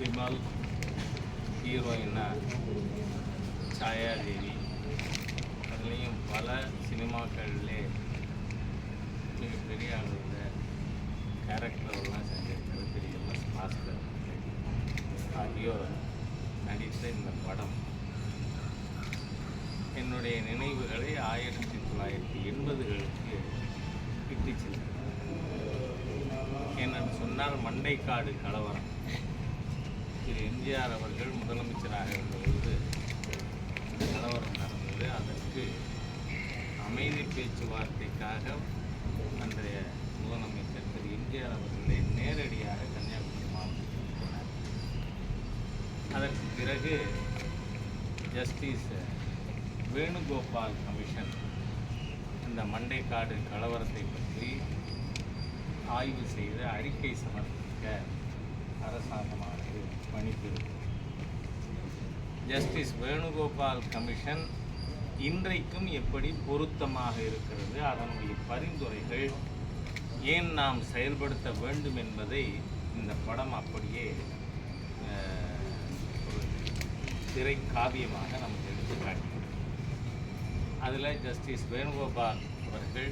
விமல் ஹீரோயினா சாயாதேவி அதுலேயும் பல சினிமாக்களிலே மிகப்பெரிய அளவில் கேரக்டர்லாம் செஞ்சிருக்கிறது பெரிய பாஸ்கர் ஆகியோர் நடித்த இந்த படம். என்னுடைய நினைவுகளை ஆயிரத்தி தொள்ளாயிரத்தி எண்பதுகளுக்கு இட்டு செல்கிறது என்னன்னு சொன்னால் மண்டைக்காடு கலவரம். திரு எம்ஜிஆர் அவர்கள் முதலமைச்சராக இருந்தபோது இந்த கலவரம் நடந்தது. அதற்கு அமைதி பேச்சுவார்த்தைக்காக அன்றைய முதலமைச்சர் திரு எம்ஜிஆர் அவர்களை நேரடியாக கன்னியாகுமரி மாவட்டத்தில் போனார். அதற்கு பிறகு ஜஸ்டிஸ் வேணுகோபால் கமிஷன் இந்த மண்டைக்காடு கலவரத்தை பற்றி ஆய்வு செய்து அறிக்கை சமர்ப்பிக்க அரசாங்கமாக பணித்திருக்கிறது ஜஸ்டிஸ் வேணுகோபால் கமிஷன் இன்றைக்கும் எப்படி பொருத்தமாக இருக்கிறது? அதனுடைய பரிந்துரைகள் ஏன் நாம் செயல்படுத்த வேண்டும் என்பதை இந்த படம் அப்படியே ஒரு திரை காவியமாக நமக்கு எடுத்து காட்டுகிறது அதில் ஜஸ்டிஸ் வேணுகோபால் அவர்கள்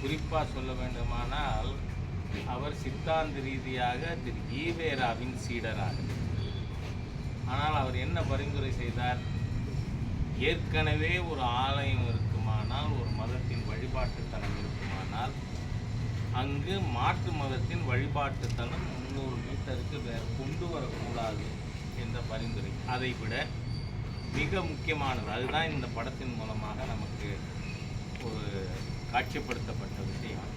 குறிப்பாக சொல்ல வேண்டுமானால் அவர் சித்தாந்த ரீதியாக திரு ஈவேராவின் சீடராக. ஆனால் அவர் என்ன பரிந்துரை செய்தார்? ஏற்கனவே ஒரு ஆலயம் இருக்குமானால் ஒரு மதத்தின் வழிபாட்டுத்தலம் இருக்குமானால் அங்கு மாற்று மதத்தின் வழிபாட்டுத்தலம் முந்நூறு மீட்டருக்கு வேறு கொண்டு வரக்கூடாது என்ற பரிந்துரை. அதை விட மிக முக்கியமானது அதுதான் இந்த படத்தின் மூலமாக நமக்கு ஒரு காட்சிப்படுத்தப்பட்ட விஷயம்.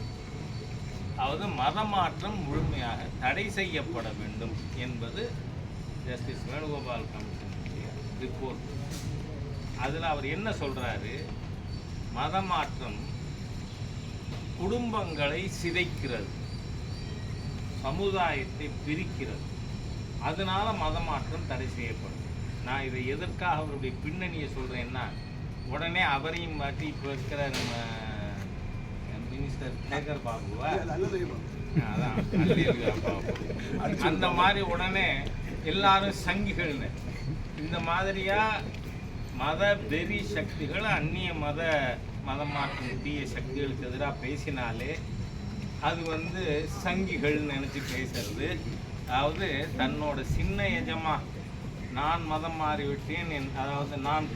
அதாவது மதமாற்றம் முழுமையாக தடை செய்யப்பட வேண்டும் என்பது ஜஸ்டிஸ் வேணுகோபால் கமிஷனுடைய ரிப்போர்ட் அதில் அவர் என்ன சொல்கிறாரு மதமாற்றம் குடும்பங்களை சிதைக்கிறது சமுதாயத்தை பிரிக்கிறது. அதனால மதமாற்றம் தடை செய்யப்படும் நான் இதை எதற்காக அவருடைய பின்னணியை சொல்கிறேன்னா உடனே அவரையும் மாற்றி இப்போ இருக்கிற நம்ம மினிஸ்டர் சேகர் பாபுவா? அதான். அந்த மாதிரி உடனே எல்லாரும் சங்கிகள்னு இந்த மாதிரியா மத வெறி சக்திகள் அந்நிய மத மதம் மாற்றும் தீய சக்திகளுக்கு எதிராக பேசினாலே அது வந்து சங்கிகள் நினச்சி பேசுறது. அதாவது தன்னோட சின்ன எஜமா நான் மதம் மாறிவிட்டேன் என் அதாவது நான்